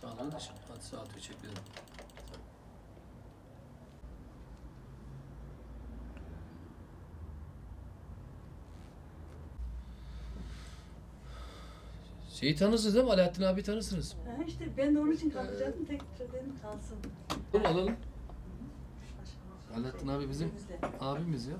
Sağ ol kardeşim. Hadi sağ ol. Teşekkür ederim. Şeyi tanırsınız değil mi? Alaaddin abi tanırsınız. Ha işte ben de onun için kalkacaktım tekrar dedim kalsın. Dur alalım. Alaaddin abi bizim abimiz ya.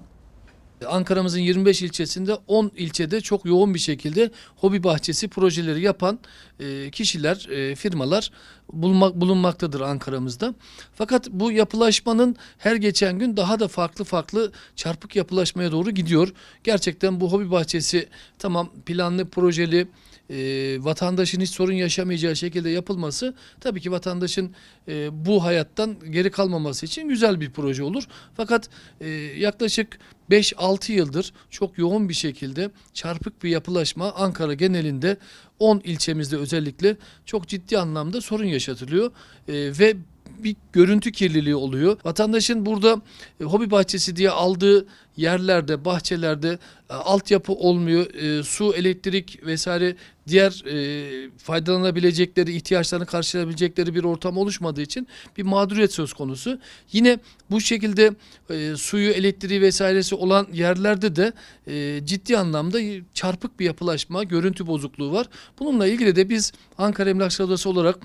Ankara'mızın 25 ilçesinde 10 ilçede çok yoğun bir şekilde hobi bahçesi projeleri yapan e, kişiler, e, firmalar bulmak, bulunmaktadır Ankara'mızda. Fakat bu yapılaşmanın her geçen gün daha da farklı farklı çarpık yapılaşmaya doğru gidiyor. Gerçekten bu hobi bahçesi tamam planlı, projeli, e, vatandaşın hiç sorun yaşamayacağı şekilde yapılması tabii ki vatandaşın e, bu hayattan geri kalmaması için güzel bir proje olur. Fakat e, yaklaşık 5-6 yıldır çok yoğun bir şekilde çarpık bir yapılaşma Ankara genelinde 10 ilçemizde özellikle çok ciddi anlamda sorun yaşatılıyor E, ve bir görüntü kirliliği oluyor. Vatandaşın burada e, hobi bahçesi diye aldığı yerlerde, bahçelerde e, altyapı olmuyor. E, su, elektrik vesaire diğer e, faydalanabilecekleri, ihtiyaçlarını karşılayabilecekleri bir ortam oluşmadığı için bir mağduriyet söz konusu. Yine bu şekilde e, suyu, elektriği vesairesi olan yerlerde de e, ciddi anlamda çarpık bir yapılaşma, görüntü bozukluğu var. Bununla ilgili de biz Ankara Emlakçılar Odası olarak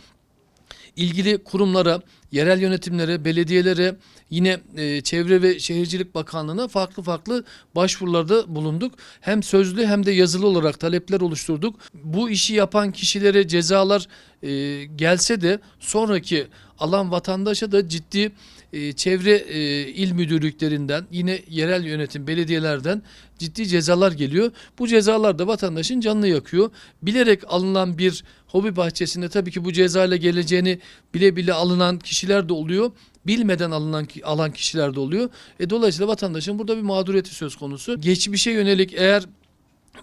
ilgili kurumlara, yerel yönetimlere, belediyelere, yine e, Çevre ve Şehircilik Bakanlığı'na farklı farklı başvurularda bulunduk. Hem sözlü hem de yazılı olarak talepler oluşturduk. Bu işi yapan kişilere cezalar e, gelse de sonraki alan vatandaşa da ciddi e, çevre e, il müdürlüklerinden yine yerel yönetim belediyelerden ciddi cezalar geliyor. Bu cezalar da vatandaşın canını yakıyor. Bilerek alınan bir hobi bahçesinde tabii ki bu cezayla geleceğini bile bile alınan kişiler de oluyor. Bilmeden alınan alan kişiler de oluyor. E, dolayısıyla vatandaşın burada bir mağduriyeti söz konusu. Geçmişe yönelik eğer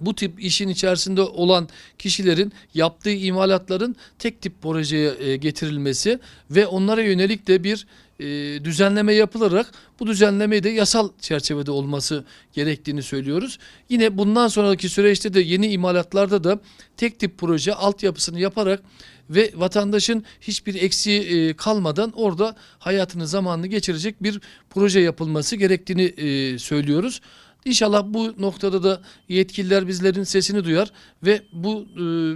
bu tip işin içerisinde olan kişilerin yaptığı imalatların tek tip projeye e, getirilmesi ve onlara yönelik de bir e, düzenleme yapılarak bu düzenlemeyi de yasal çerçevede olması gerektiğini söylüyoruz. Yine bundan sonraki süreçte de yeni imalatlarda da tek tip proje altyapısını yaparak ve vatandaşın hiçbir eksiği e, kalmadan orada hayatını zamanını geçirecek bir proje yapılması gerektiğini e, söylüyoruz. İnşallah bu noktada da yetkililer bizlerin sesini duyar ve bu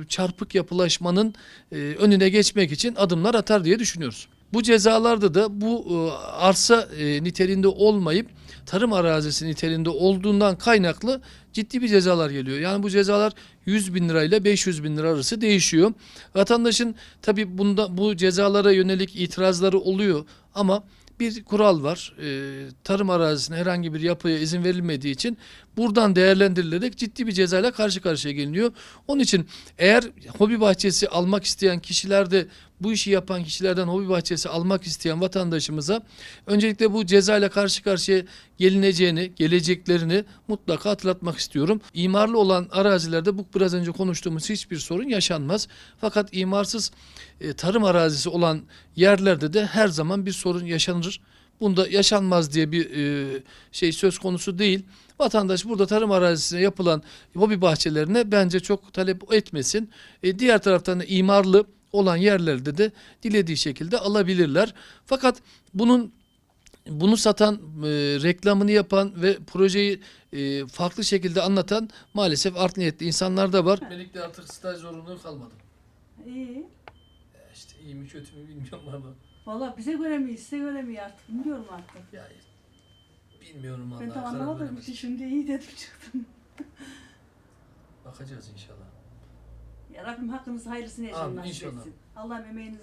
çarpık yapılaşmanın önüne geçmek için adımlar atar diye düşünüyoruz. Bu cezalarda da bu e, arsa e, niteliğinde olmayıp tarım arazisi niteliğinde olduğundan kaynaklı ciddi bir cezalar geliyor. Yani bu cezalar 100 bin lirayla 500 bin lira arası değişiyor. Vatandaşın tabi bunda bu cezalara yönelik itirazları oluyor ama bir kural var. Ee, tarım arazisine herhangi bir yapıya izin verilmediği için buradan değerlendirilerek ciddi bir cezayla karşı karşıya geliniyor. Onun için eğer hobi bahçesi almak isteyen kişiler de bu işi yapan kişilerden hobi bahçesi almak isteyen vatandaşımıza öncelikle bu cezayla karşı karşıya gelineceğini, geleceklerini mutlaka hatırlatmak istiyorum. İmarlı olan arazilerde bu biraz önce konuştuğumuz hiçbir sorun yaşanmaz. Fakat imarsız e, tarım arazisi olan yerlerde de her zaman bir sorun yaşanır. Bunda yaşanmaz diye bir e, şey söz konusu değil. Vatandaş burada tarım arazisine yapılan hobi bahçelerine bence çok talep etmesin. E, diğer taraftan da imarlı olan yerlerde de dilediği şekilde alabilirler. Fakat bunun bunu satan, e, reklamını yapan ve projeyi e, farklı şekilde anlatan maalesef art niyetli insanlar da var. Melik'te artık staj zorunluluğu kalmadı. İyi. İşte iyi mi kötü mü bilmiyorum ama. Valla bize göre mi size göre mi artık bilmiyorum artık. Ya bilmiyorum Ben vallahi. tam karar anlamadım ki şimdi iyi dedim çıktım. Bakacağız inşallah. Ya Rabbim hakkınızı hayırlısını Amin, inşallah. Allah emeğinizi